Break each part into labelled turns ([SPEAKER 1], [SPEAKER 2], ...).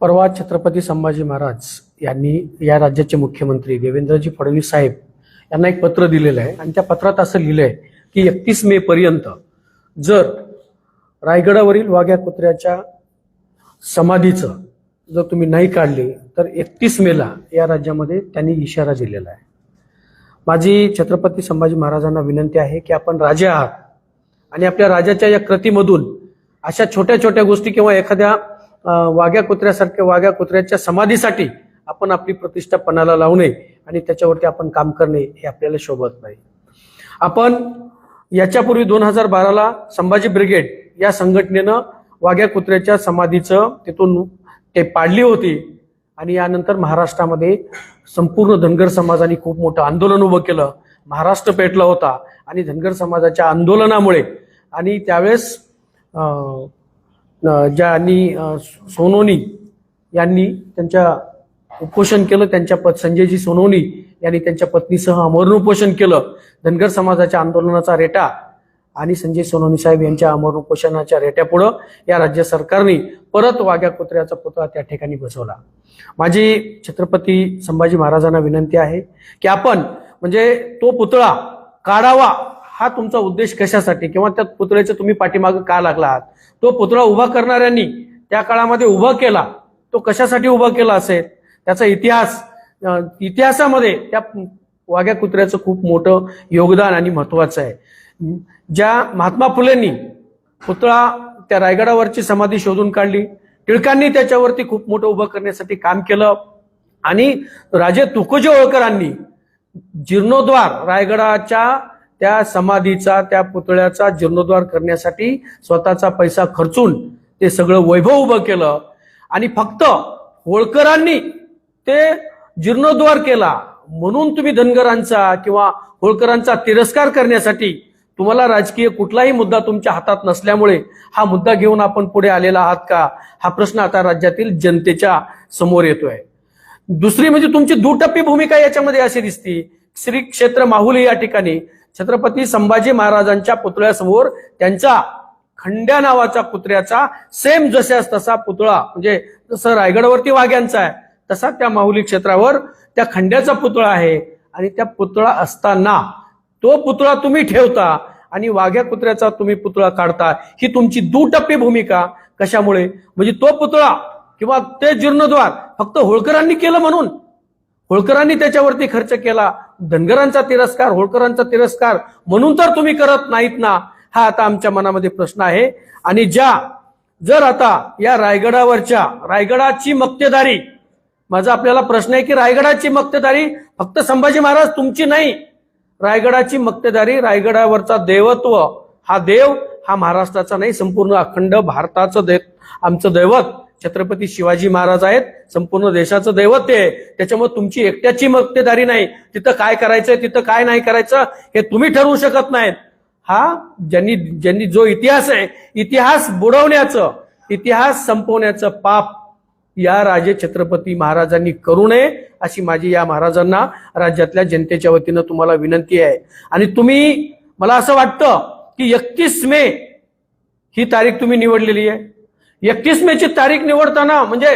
[SPEAKER 1] परवा छत्रपती संभाजी महाराज यांनी या राज्याचे मुख्यमंत्री देवेंद्रजी फडणवीस साहेब यांना एक पत्र दिलेलं आहे. आणि त्या पत्रात असं लिहिलंय की एकतीस मे पर्यंत जर रायगडावरील वाघ्या कुत्र्याच्या समाधीचं जर तुम्ही नाही काढले तर एकतीस मेला या राज्यामध्ये त्यांनी इशारा दिलेला आहे. माझी छत्रपती संभाजी महाराजांना विनंती आहे की आपण राजा आहात आणि आपल्या राजाच्या या कृतीमधून अशा छोट्या छोट्या गोष्टी किंवा एखाद्या वाघ्या कुत्र्यासारख्या वाघ्या कुत्र्याच्या समाधीसाठी आपण आपली प्रतिष्ठा पणाला लावू नये आणि त्याच्यावरती आपण काम करणे हे आपल्याला शोभत नाही. आपण याच्यापूर्वी दोन हजार बाराला संभाजी ब्रिगेड या संघटनेनं वाघ्या कुत्र्याच्या समाधीचं तिथून ते पाडली होती आणि यानंतर महाराष्ट्रामध्ये संपूर्ण धनगर समाजाने खूप मोठं आंदोलन उभं केलं. महाराष्ट्र पेटला होता आणि धनगर समाजाच्या आंदोलनामुळे आणि त्यावेळेस ज्यांनी सोनोनी यांनी त्यांच्या उपोषण केलं त्यांच्या पत संजयजी सोनोनी यांनी त्यांच्या पत्नीसह अमरण उपोषण केलं. धनगर समाजाच्या आंदोलनाचा रेटा आणि संजय सोनोनी साहेब यांच्या अमरण उपोषणाच्या रेट्यापुढं या राज्य सरकारने परत वाघ्या कुत्र्याचा पुतळा त्या ठिकाणी बसवला. माझी छत्रपती संभाजी महाराजांना विनंती आहे की आपण म्हणजे तो पुतळा काढावा. हा तुमचा उद्देश कशासाठी? किंवा त्या पुतळ्याच्या तुम्ही पाठीमागं का लागला आहात तो पुतळा उभा करणाऱ्यांनी त्या काळामध्ये उभा केला. तो कशासाठी उभा केला असेल? त्याचा इतिहास इतिहासामध्ये त्या वाघ्या कुत्र्याचं खूप मोठं योगदान आणि महत्वाचं आहे. ज्या महात्मा फुलेंनी पुतळा त्या रायगडावरची समाधी शोधून काढली टिळकांनी त्याच्यावरती खूप मोठं उभं करण्यासाठी काम केलं आणि राजे तुकोजी होळकरांनी जीर्णोद्वार रायगडाच्या त्या समाधीचा त्या पुतळ्याचा जीर्णोद्वार करण्यासाठी स्वतःचा पैसा खर्चून ते सगळं वैभव उभं केलं. आणि फक्त होळकरांनी ते जीर्णोद्वार केला. म्हणून तुम्ही धनगरांचा किंवा होळकरांचा तिरस्कार करण्यासाठी तुम्हाला राजकीय कुठलाही मुद्दा तुमच्या हातात नसल्यामुळे हा मुद्दा घेऊन आपण पुढे आलेला आहात का? हा प्रश्न आता राज्यातील जनतेच्या समोर येतोय. दुसरी म्हणजे तुमची दुटप्पी भूमिका याच्यामध्ये अशी दिसती. श्री क्षेत्र माहुली या ठिकाणी छत्रपती संभाजी महाराजांच्या पुतळ्यासमोर त्यांचा खंड्या नावाचा कुत्र्याचा सेम जशास तसा पुतळा म्हणजे जसं रायगडवरती वाघ्यांचा आहे तसा त्या माहुली क्षेत्रावर त्या खंड्याचा पुतळा आहे. आणि त्या पुतळा असताना तो पुतळा तुम्ही ठेवता आणि वाघ्या कुत्र्याचा तुम्ही पुतळा काढता ही तुमची दुटप्पी भूमिका कशामुळे? म्हणजे तो पुतळा किंवा ते जीर्णोद्वार फक्त होळकरांनी केलं म्हणून? होळकरांनी त्याच्यावरती खर्च केला धनगरांचा तिरस्कार होळकरांचा तिरस्कार म्हणून तर तुम्ही करत नाहीत ना हा आता आमच्या मनामध्ये प्रश्न आहे. आणि ज्या जर आता या रायगडावरच्या रायगडाची मक्तेदारी माझा आपल्याला प्रश्न आहे की रायगडाची मक्तेदारी फक्त संभाजी महाराज तुमची नाही. रायगडाची मक्तेदारी रायगडावरचा देवत्व हा देव हा महाराष्ट्राचा नाही संपूर्ण अखंड भारताचं देव आमचं दैवत. छत्रपती शिवाजी महाराज आहेत संपूर्ण देशाचं दैवत ते. आहे त्याच्यामुळे तुमची एकट्याची मक्तेदारी नाही. तिथं काय करायचं तिथं काय नाही करायचं हे तुम्ही ठरवू शकत नाहीत. हा ज्यांनी ज्यांनी जो इतिहास आहे इतिहास बुडवण्याचं इतिहास संपवण्याचं पाप या राजे छत्रपती महाराजांनी करू नये अशी माझी या महाराजांना राज्यातल्या जनतेच्या वतीनं तुम्हाला विनंती आहे. आणि तुम्ही मला असं वाटतं की एकतीस मे ही तारीख तुम्ही निवडलेली आहे. एकतीस मे ची तारीख निवडताना म्हणजे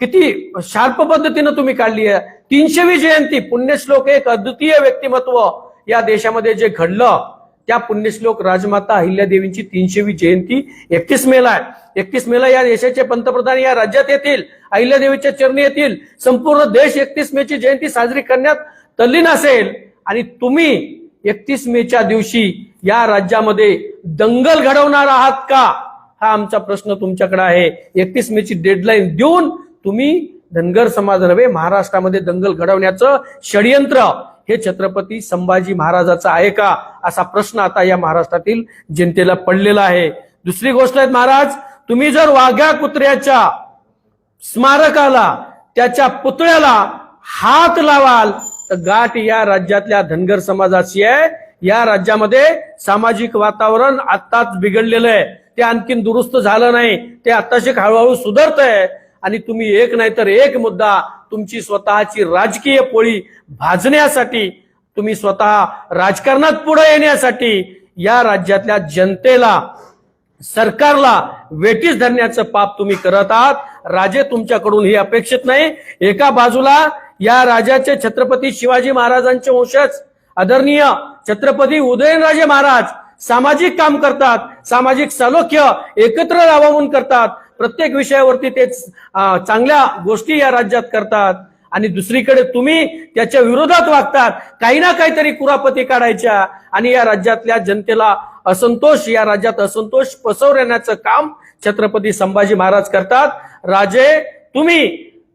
[SPEAKER 1] किती शार्प पद्धतीनं तुम्ही काढली आहे. तीनशेवी जयंती पुण्यश्लोक एक अद्वितीय व्यक्तिमत्व या देशामध्ये जे घडलं त्या पुण्यश्लोक राजमाता अहिल्यादेवींची तीनशेवी जयंती एकतीस मेला आहे. एकतीस मेला या देशाचे पंतप्रधान या राज्यात येतील अहिल्यादेवीच्या चरणी येतील. संपूर्ण देश एकतीस मे ची जयंती साजरी करण्यात तल्लीन असेल. आणि तुम्ही एकतीस मेच्या दिवशी या राज्यामध्ये दंगल घडवणार आहात का? हा आमचा प्रश्न तुमच्याकडे आहे. एकतीस मेची डेडलाईन देऊन तुम्ही धनगर समाज नव्हे महाराष्ट्रामध्ये दंगल घडवण्याचं षडयंत्र. हे छत्रपती संभाजी महाराजाचं आहे का? असा प्रश्न आता या महाराष्ट्रातील जनतेला पडलेला आहे. दुसरी गोष्ट आहे महाराज तुम्ही जर वाघ्या कुत्र्याच्या स्मारकाला त्याच्या पुतळ्याला हात लावाल तर गाठ या राज्यातल्या धनगर समाजाची आहे. या राज्यामध्ये सामाजिक वातावरण आत्ताच बिघडलेलं आहे. ते आणखीन दुरुस्त झालं नाही ते आताशी हळूहळू सुधारत आहे आणि तुम्ही एक नाही तर एक मुद्दा तुमची स्वतःची राजकीय पोळी भाजण्यासाठी तुम्ही स्वतः राजकारणात पुढे येण्यासाठी या राज्यातल्या जनतेला सरकारला वेटीस धरण्याचं पाप तुम्ही करत आहात. राजे तुमच्याकडून ही अपेक्षित नाही. एका बाजूला या राजाचे छत्रपती शिवाजी महाराजांचे वंशज आदरणीय छत्रपती उदयनराजे महाराज सामाजिक काम करतात सामाजिक सलोख्य एकत्र राबवून करतात. प्रत्येक विषयावरती ते चांगल्या गोष्टी या राज्यात करतात. आणि दुसरीकडे तुम्ही त्याच्या विरोधात वागतात. काही ना काहीतरी कुरापती काढायच्या आणि या राज्यातल्या जनतेला असंतोष या राज्यात असंतोष पसरवण्याचं काम छत्रपती संभाजी महाराज करतात. राजे तुम्ही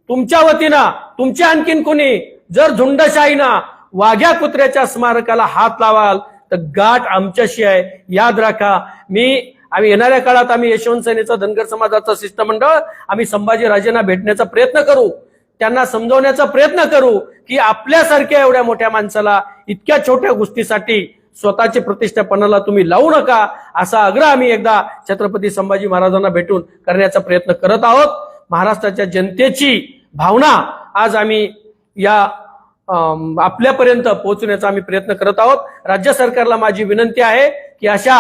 [SPEAKER 1] तुमच्या वतीनं तुमच्या आणखीन कोणी जर झुंडशाहीनं वाघ्या कुत्र्याच्या स्मारकाला हात लावाल तर गाठ आमच्याशी आहे. याद राखा मी आम्ही येणाऱ्या काळात आम्ही यशवंत सेनेचा धनगर समाजाचा शिष्टमंडळ आम्ही संभाजी राजेंना भेटण्याचा प्रयत्न करू. त्यांना समजवण्याचा प्रयत्न करू की आपल्यासारख्या एवढ्या मोठ्या माणसाला इतक्या छोट्या गोष्टीसाठी स्वतःची प्रतिष्ठापणाला तुम्ही लावू नका असा आग्रह आम्ही एकदा छत्रपती संभाजी महाराजांना भेटून करण्याचा प्रयत्न करत आहोत. महाराष्ट्राच्या जनतेची भावना आज आम्ही या आपल्यापर्यंत पोहोचण्याचा आम्ही प्रयत्न करत आहोत. राज्य सरकारला माझी विनंती आहे की अशा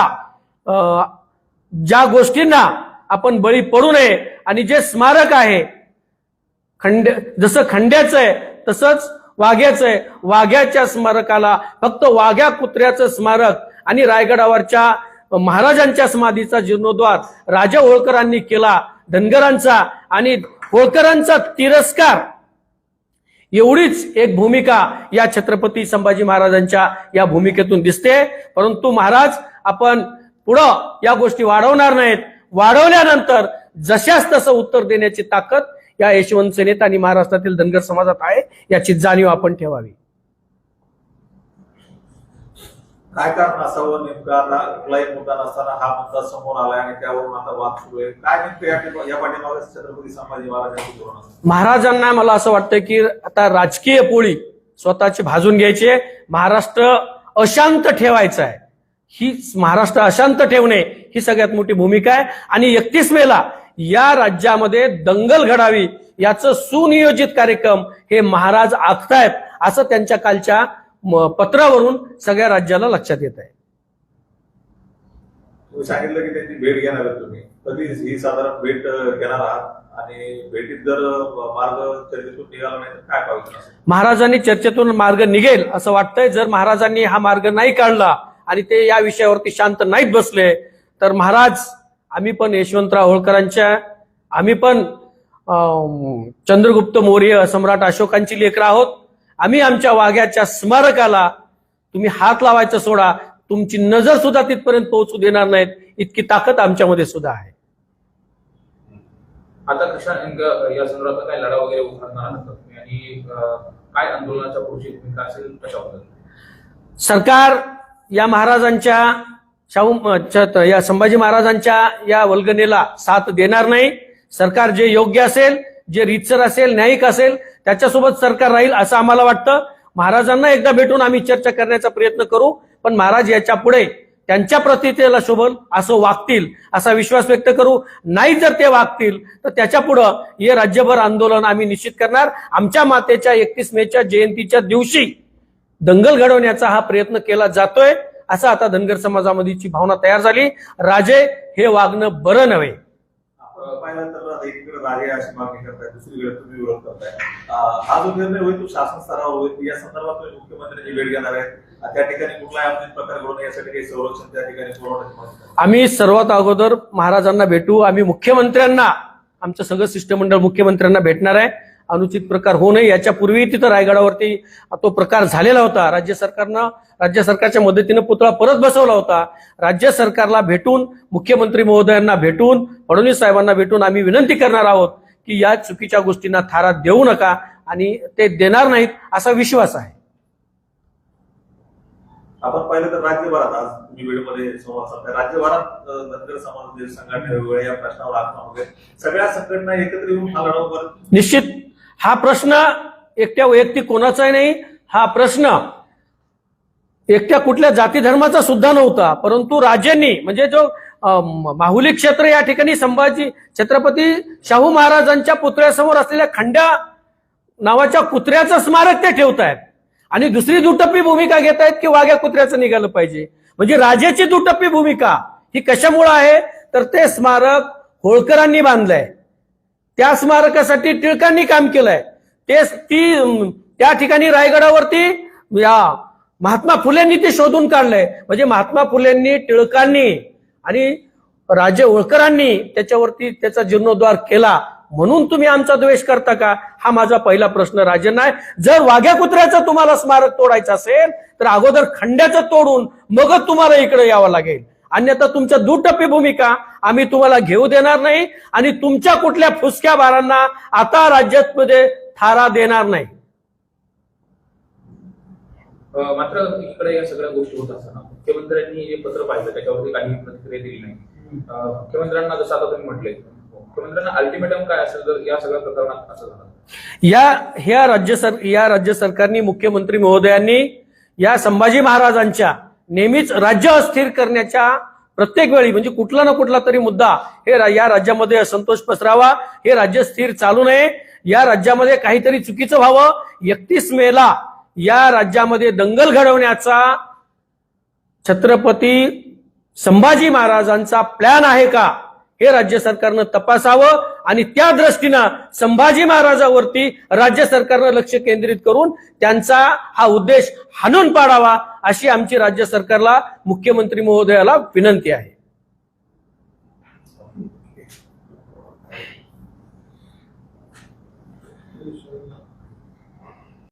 [SPEAKER 1] ज्या गोष्टींना आपण बळी पडू नये आणि जे स्मारक आहे खंड जसं खंड्याचं आहे तसंच वाघ्याचं आहे. वाघ्याच्या स्मारकाला फक्त वाघ्या कुत्र्याचं स्मारक आणि रायगडावरच्या महाराजांच्या समाधीचा जीर्णोद्वार राजा होळकरांनी केला धनगरांचा आणि होळकरांचा तिरस्कार एवढीच एक भूमिका या छत्रपती संभाजी महाराजांच्या या भूमिकेतून दिसते. परंतु महाराज आपण पुढं या गोष्टी वाढवणार नाहीत. वाढवल्यानंतर जशाच तसं उत्तर देण्याची ताकद या यशवंत सेनेत आणि महाराष्ट्रातील धनगर समाजात आहे याची जाणीव आपण ठेवावी.
[SPEAKER 2] काय कारण असावं नेमकं आता कुठलाही मुद्दा नसताना हा मुद्दा समोर आलाय आणि त्यावरून आता वाद सुरू आहे. काय नेमकं या या पाठीमागे छत्रपती संभाजी महाराजांचं धोरण
[SPEAKER 1] महाराजांना मला असं वाटतं की आता राजकीय पोळी स्वतःची भाजून घ्यायची आहे. महाराष्ट्र अशांत ठेवायचा आहे. ही महाराष्ट्र अशांत ठेवणे ही सगळ्यात मोठी भूमिका आहे. आणि एकतीस मेला या राज्यामध्ये दंगल घडावी याचं सुनियोजित कार्यक्रम हे महाराज आखतायत असं त्यांच्या कालच्या पत्रावरून सगळ्या राज्याला लक्षात येत आहे.
[SPEAKER 2] तुम्ही सांगितलं की त्यांची भेट घेणार तुम्ही. कधी ही साधारण भेट घेणार आहात? आणि भेटीत जर मार्ग चर्चेतून निघाला नाही तर काय पाहिजे
[SPEAKER 1] महाराजांनी चर्चेतून मार्ग निघेल असं वाटतंय. जर महाराजांनी हा मार्ग नाही काढला आणि ते या विषयावरती शांत नाहीत बसले तर महाराज आम्ही पण यशवंतराव होळकरांच्या आम्ही पण चंद्रगुप्त मौर्य सम्राट अशोकांची लेकरं आहोत. आम्ही आमच्या वाघ्याच्या स्मारकाला तुम्ही हात लावायचं सोडा. तुमची नजर सुद्धा तिथपर्यंत पोहोचू देणार नाहीत. इतकी ताकद आमच्यामध्ये सुद्धा आहे.
[SPEAKER 3] आता कशा या संदर्भात काय लढा वगैरे उभारणार आणि काय आंदोलनाच्या पुढची भूमिका असेल कशा पद्धतीने
[SPEAKER 1] सरकार या महाराजांच्या शाहू या संभाजी महाराजांच्या या वल्गनेला साथ देणार नाही. सरकार जे योग्य असेल जे रीतसर असेल न्यायिक असेल त्याच्यासोबत सरकार राहील असं आम्हाला वाटतं. महाराजांना एकदा भेटून आम्ही चर्चा करण्याचा प्रयत्न करू पण महाराज याच्यापुढे त्यांच्या प्रतितेला शोभल असं वागतील असा विश्वास व्यक्त करू. नाही जर ते वागतील तर त्याच्या पुढं हे राज्यभर आंदोलन आम्ही निश्चित करणार. आमच्या मातेच्या एकतीस मेच्या जयंतीच्या दिवशी दंगल घडवण्याचा हा प्रयत्न केला जातोय असं आता धनगर समाजामध्येची भावना तयार झाली. राजे हे वागणं बरं नव्हे.
[SPEAKER 2] पाहिलं तर एकीकडे राजे अशी मागणी करताय दुसरीकडे तुम्ही विरोध करताय हा जो निर्णय होईल तो शासन स्तरावर होईल. या संदर्भात तुम्ही मुख्यमंत्र्यांची भेट घेणार आहे त्या ठिकाणी कुठलाही अपघात प्रकार घडू यासाठी काही संरक्षण त्या ठिकाणी पुरवण्याची
[SPEAKER 1] आम्ही सर्वात अगोदर महाराजांना भेटू. आम्ही मुख्यमंत्र्यांना आमचं सगळं शिष्टमंडळ मुख्यमंत्र्यांना भेटणार आहे. अनुचित प्रकार होऊ नये याच्यापूर्वी तिथं रायगडावरती तो प्रकार झालेला होता. राज्य सरकारनं राज्य सरकारच्या मदतीनं पुतळा परत बसवला होता. राज्य सरकारला भेटून मुख्यमंत्री महोदयांना भेटून फडणवीस साहेबांना भेटून आम्ही विनंती करणार आहोत की या चुकीच्या गोष्टींना थारा देऊ नका आणि ते देणार नाहीत असा विश्वास आहे.
[SPEAKER 2] आपण पाहिलं तर राज्यभरात आज तुम्ही व्हिडिओमध्ये संवाद साधताय. राज्यभरात धनगर समाजातील संघटना वेगवेगळ्या या प्रश्नावर आत्मा वगैरे सगळ्या संघटना एकत्र येऊन हा लढा
[SPEAKER 1] निश्चित. हा प्रश्न एकट्या वैयक्तिक कोणाचाही नाही हा प्रश्न एकट्या कुठल्या जाती धर्माचा सुद्धा नव्हता परंतु राजांनी म्हणजे जो माहुली क्षेत्र या ठिकाणी संभाजी छत्रपती शाहू महाराजांच्या पुतळ्यासमोर असलेल्या खंड्या नावाच्या कुत्र्याचं स्मारक ते ठेवत आहेत आणि दुसरी दुटप्पी भूमिका घेत आहेत की वाघ्या कुत्र्याचं निघालं पाहिजे. म्हणजे राजाची दुटप्पी भूमिका ही कशामुळे आहे? तर ते स्मारक होळकरांनी बांधलंय. त्या स्मारकासाठी टिळकांनी काम केलंय. ते ती त्या ठिकाणी रायगडावरती या महात्मा फुलेंनी ते शोधून काढलंय. म्हणजे महात्मा फुलेंनी टिळकांनी आणि राजे होळकरांनी त्याच्यावरती त्याचा जीर्णोद्धार केला. म्हणून तुम्ही आमचा द्वेष करता का? हा माझा पहिला प्रश्न राजेंना आहे. जर वाघ्या कुत्र्याचं तुम्हाला स्मारक तोडायचं असेल तर अगोदर खंड्याचं तोडून मगच तुम्हाला इकडे यावं लागेल. अन्यथा तुमच्या दुटप्पी भूमिका आम्ही तुम्हाला घेऊ देणार नाही आणि तुमच्या कुठल्या फुसक्या बारांना आता राज्यात मध्ये थारा देणार नाही.
[SPEAKER 3] मात्र इकडे या सगळ्या गोष्टी होत असताना मुख्यमंत्र्यांनी जे पत्र पाहिलं त्याच्यावरती काही प्रतिक्रिया दिली नाही. मुख्यमंत्र्यांना जसं आता तुम्ही म्हटले मुख्यमंत्र्यांना अल्टिमेटम काय असेल जर या सगळ्या प्रकरणात असं झालं.
[SPEAKER 1] या ह्या राज्य सर या राज्य सरकारनी मुख्यमंत्री महोदयांनी या संभाजी महाराजांच्या नेहमीच राज्य अस्थिर करण्याच्या प्रत्येक वेळी म्हणजे कुठला ना कुठला तरी मुद्दा हे रा- या राज्यामध्ये असंतोष पसरावा हे राज्य स्थिर चालू नये. या राज्यामध्ये काहीतरी चुकीचं व्हावं. एकतीस मेला या राज्यामध्ये दंगल घडवण्याचा छत्रपती संभाजी महाराजांचा प्लॅन आहे का? हे राज्य सरकारनं तपासावं आणि त्या दृष्टीनं संभाजी महाराजावरती राज्य सरकारनं लक्ष केंद्रित करून त्यांचा हा उद्देश हाणून पाडावा अशी आमची राज्य सरकारला मुख्यमंत्री महोदयाला विनंती आहे.